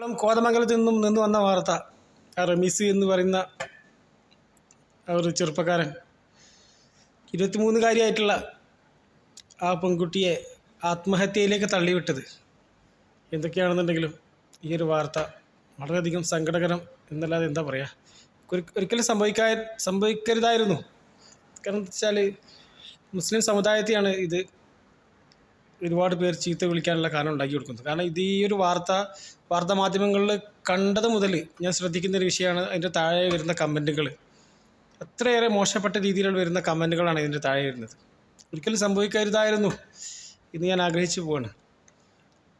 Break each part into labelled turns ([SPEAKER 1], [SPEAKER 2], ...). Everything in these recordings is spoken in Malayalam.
[SPEAKER 1] കോതമംഗലത്ത് നിന്നും നിന്ന് വന്ന വാർത്ത. ആ റമീസ് എന്ന് പറയുന്ന ഒരു ചെറുപ്പക്കാരൻ. ഇരുപത്തിമൂന്നുകാരിയായിട്ടുള്ള ആ പെൺകുട്ടിയെ ആത്മഹത്യയിലേക്ക് തള്ളിവിട്ടത്. എന്തൊക്കെയാണെന്നുണ്ടെങ്കിലും ഈ ഒരു വാർത്ത വളരെയധികം സങ്കടകരം എന്നല്ലാതെ എന്താ പറയുക ഒരി- ഒരിക്കലും സംഭവിക്കാൻ സംഭവിക്കരുതായിരുന്നു. കാരണം എന്താ വെച്ചാൽ മുസ്ലിം സമുദായത്തെയാണ് ഇത് ഒരുപാട് പേർ ചീത്ത വിളിക്കാനുള്ള കാരണം ഉണ്ടാക്കി കൊടുക്കുന്നത്. കാരണം ഇത് ഈ ഒരു വാർത്ത വാർത്താ മാധ്യമങ്ങളിൽ കണ്ടത് മുതൽ ഞാൻ ശ്രദ്ധിക്കുന്ന ഒരു വിഷയമാണ് അതിന്റെ താഴെ വരുന്ന കമന്റുകൾ. അത്രയേറെ മോശപ്പെട്ട രീതിയിലുള്ള വരുന്ന കമന്റുകളാണ് ഇതിന്റെ താഴെ വരുന്നത്. ഒരിക്കലും സംഭവിക്കരുതായിരുന്നു. ഇന്ന് ഞാൻ ആഗ്രഹിച്ചു പോവാണ്.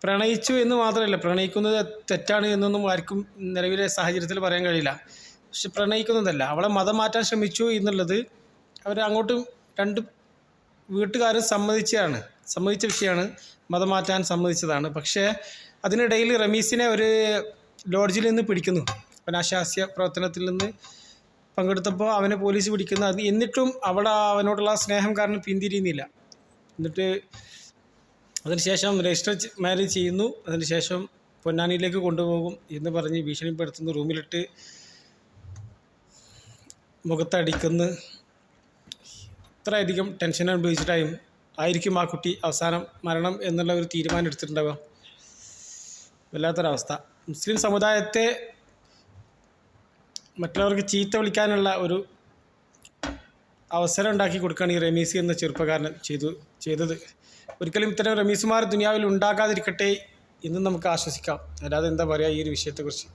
[SPEAKER 1] പ്രണയിച്ചു എന്ന് മാത്രമല്ല പ്രണയിക്കുന്നത് തെറ്റാണ് എന്നൊന്നും ആർക്കും നിലവിലെ സാഹചര്യത്തിൽ പറയാൻ കഴിയില്ല. പക്ഷെ പ്രണയിക്കുന്നതല്ല അവളെ മതം മാറ്റാൻ ശ്രമിച്ചു എന്നുള്ളത് അവർ അങ്ങോട്ടും രണ്ട് വീട്ടുകാരും സമ്മതിച്ചതാണ്. സമ്മതിച്ച വിഷയമാണ്. മതം മാറ്റാൻ സമ്മതിച്ചതാണ്. പക്ഷേ അതിനിടയിൽ റമീസിനെ ഒരു ലോഡ്ജിൽ നിന്ന് പിടിക്കുന്നു. അനാശാസ്യ പ്രവർത്തനത്തിൽ നിന്ന് പങ്കെടുത്തപ്പോൾ അവനെ പോലീസ് പിടിക്കുന്നു. എന്നിട്ടും അവൾ അവനോടുള്ള സ്നേഹം കാരണം പിന്തിരിയുന്നില്ല. എന്നിട്ട് അതിനുശേഷം രജിസ്റ്റർ മാരേജ് ചെയ്യുന്നു. അതിനുശേഷം പൊന്നാനിയിലേക്ക് കൊണ്ടുപോകും എന്ന് പറഞ്ഞ് ഭീഷണിപ്പെടുത്തുന്നു. റൂമിലിട്ട് മുഖത്തടിക്കുന്നു. ഇത്രയധികം ടെൻഷൻ അനുഭവിച്ചിട്ടായും ആയിരിക്കും ആ കുട്ടി അവസാനം മരണം എന്നുള്ള ഒരു തീരുമാനം എടുത്തിട്ടുണ്ടാവുക. വല്ലാത്തൊരവസ്ഥ. മുസ്ലിം സമുദായത്തെ മറ്റുള്ളവർക്ക് ചീത്ത വിളിക്കാനുള്ള ഒരു അവസരം ഉണ്ടാക്കി കൊടുക്കുകയാണ് ഈ റമീസ് എന്ന ചെറുപ്പക്കാരൻ ചെയ്തു ചെയ്തത്. ഒരിക്കലും ഇത്തരം റമീസുമാർ ദുനിയാവിൽ ഉണ്ടാകാതിരിക്കട്ടെ എന്ന് നമുക്ക് ആശ്വസിക്കാം. അല്ലാതെ എന്താ പറയുക ഈ ഒരു വിഷയത്തെക്കുറിച്ച്?